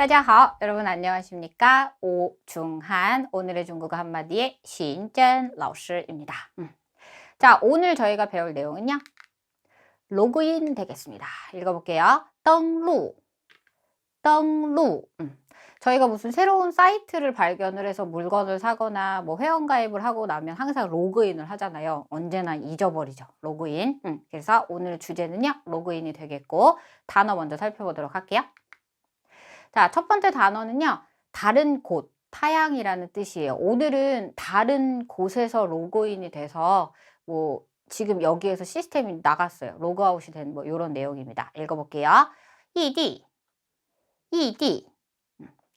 大家好, 여러분 안녕하십니까? 오중한 오늘의 중국어 한마디의 신전老师입니다. 음. 자, 오늘 저희가 배울 내용은요. 로그인 되겠습니다. 읽어볼게요. 登录, 登录. 음. 저희가 무슨 새로운 사이트를 발견을 해서 물건을 사거나 뭐 회원가입을 하고 나면 항상 로그인을 하잖아요. 언제나 잊어버리죠. 로그인. 음. 그래서 오늘 주제는요. 로그인이 되겠고 단어 먼저 살펴보도록 할게요. 자, 첫 번째 단어는요. 다른 곳, 타양이라는 뜻이에요. 오늘은 다른 곳에서 로그인이 돼서 뭐 지금 여기에서 시스템이 나갔어요. 로그아웃이 된 뭐 이런 내용입니다. 읽어볼게요. 이디, 이디.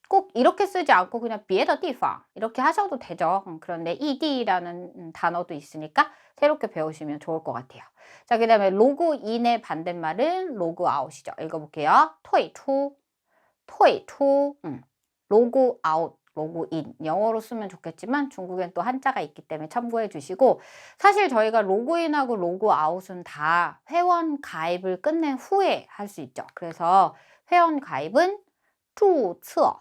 꼭 이렇게 쓰지 않고 그냥 비에더 디팡 이렇게 하셔도 되죠. 음, 그런데 이디라는 음, 단어도 있으니까 새롭게 배우시면 좋을 것 같아요. 자, 그 다음에 로그인의 반대말은 로그아웃이죠. 읽어볼게요. 토이 투, 토이, 투, 음, 로그 아웃, 로그인 영어로 쓰면 좋겠지만 중국엔 또 한자가 있기 때문에 참고해 주시고 사실 저희가 로그인하고 로그아웃은 다 회원 가입을 끝낸 후에 할 수 있죠. 그래서 회원 가입은 주처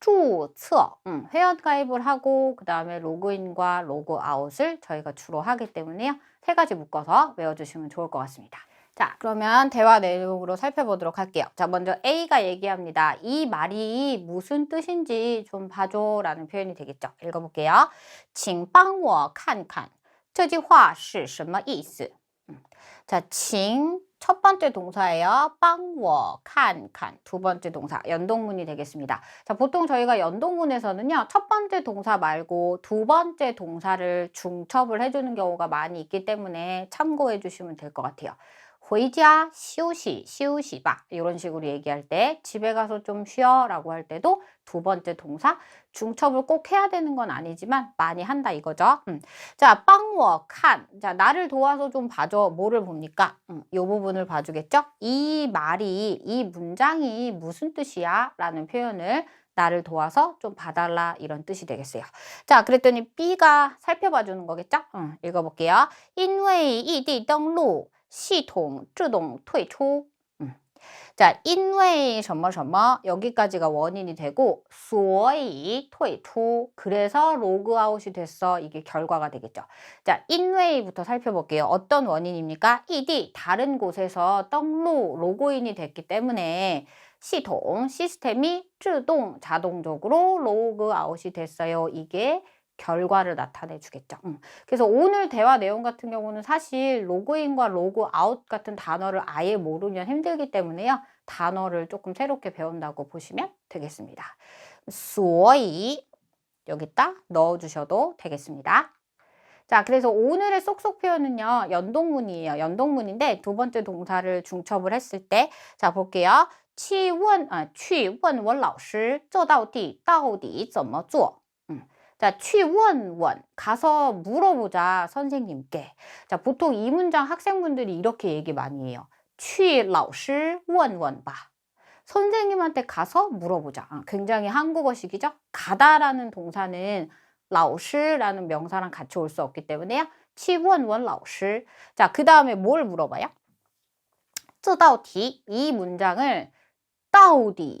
주처 음, 회원 가입을 하고 그 다음에 로그인과 로그아웃을 저희가 주로 하기 때문에요. 세 가지 묶어서 외워주시면 좋을 것 같습니다. 자, 그러면 대화 내용으로 살펴보도록 할게요. 자, 먼저 A가 얘기합니다. 이 말이 무슨 뜻인지 좀 봐줘 라는 표현이 되겠죠. 읽어볼게요. 请帮我看看这句话是什么意思? 음. 자, 请 첫 번째 동사예요. 빵워, 칸, 칸. 두 번째 동사, 연동문이 되겠습니다. 자, 보통 저희가 연동문에서는요, 첫 번째 동사 말고 두 번째 동사를 중첩을 해주는 경우가 많이 있기 때문에 참고해 주시면 될 것 같아요. 回家 休息, 休息바 이런 식으로 얘기할 때 집에 가서 좀 쉬어라고 할 때도 두 번째 동사 중첩을 꼭 해야 되는 건 아니지만 많이 한다 이거죠. 음. 자, 빵워 칸. 자, 나를 도와서 좀 봐줘. 뭐를 봅니까? 음, 이 부분을 봐주겠죠? 이 말이 이 문장이 무슨 뜻이야? 라는 표현을 나를 도와서 좀 봐달라 이런 뜻이 되겠어요. 자, 그랬더니 B가 살펴봐 주는 거겠죠? 음, 읽어볼게요. 因为异地登录 系统自动退出. 음. 자, 因为什么什么 여기까지가 원인이 되고 所以退出 그래서 로그아웃이 됐어. 이게 결과가 되겠죠. 자, 因为부터 살펴볼게요. 어떤 원인입니까? 이디 다른 곳에서登录 로그인이 됐기 때문에 시통 시스템이 自动 자동적으로 로그아웃이 됐어요. 이게 결과를 나타내 주겠죠. 음. 그래서 오늘 대화 내용 같은 경우는 사실 로그인과 로그아웃 같은 단어를 아예 모르면 힘들기 때문에요. 단어를 조금 새롭게 배운다고 보시면 되겠습니다. 所以 여기다 넣어주셔도 되겠습니다. 자, 그래서 오늘의 쏙쏙 표현은요, 연동문이에요. 연동문인데 두 번째 동사를 중첩을 했을 때, 자, 볼게요. 去问, 아, 去问我老师这道题到底怎么做? 자, 취원원 가서 물어보자 선생님께. 자, 보통 이 문장 학생분들이 이렇게 얘기 많이 해요. 취老师 원원 봐. 선생님한테 가서 물어보자. 아, 굉장히 한국어식이죠. 가다라는 동사는 老师라는 명사랑 같이 올 수 없기 때문에요. 취원원 老师. 자, 그 다음에 뭘 물어봐요? 这道题이 문장을 到底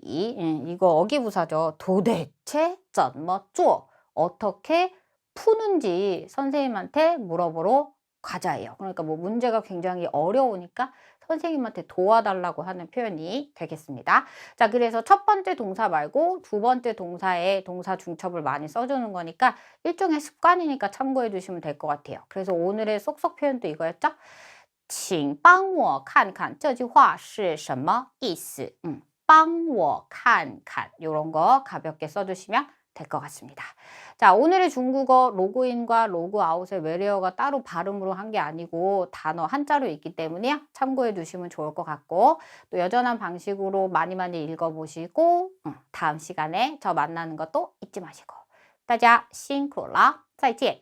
이거 어기부사죠. 도대체 怎么做 어떻게 푸는지 선생님한테 물어보러 가자예요. 그러니까 뭐 문제가 굉장히 어려우니까 선생님한테 도와달라고 하는 표현이 되겠습니다. 자, 그래서 첫 번째 동사 말고 두 번째 동사에 동사 중첩을 많이 써주는 거니까 일종의 습관이니까 참고해 주시면 될 것 같아요. 그래서 오늘의 쏙쏙 표현도 이거였죠? 请帮我看看这句话是什么意思? 음, 帮我看看 이런 거 가볍게 써주시면 될 것 같습니다. 자, 오늘의 중국어 로그인과 로그아웃의 외래어가 따로 발음으로 한 게 아니고 단어 한자로 있기 때문에 참고해 두시면 좋을 것 같고 또 여전한 방식으로 많이 많이 읽어보시고 다음 시간에 저 만나는 것도 잊지 마시고 大家辛苦了再见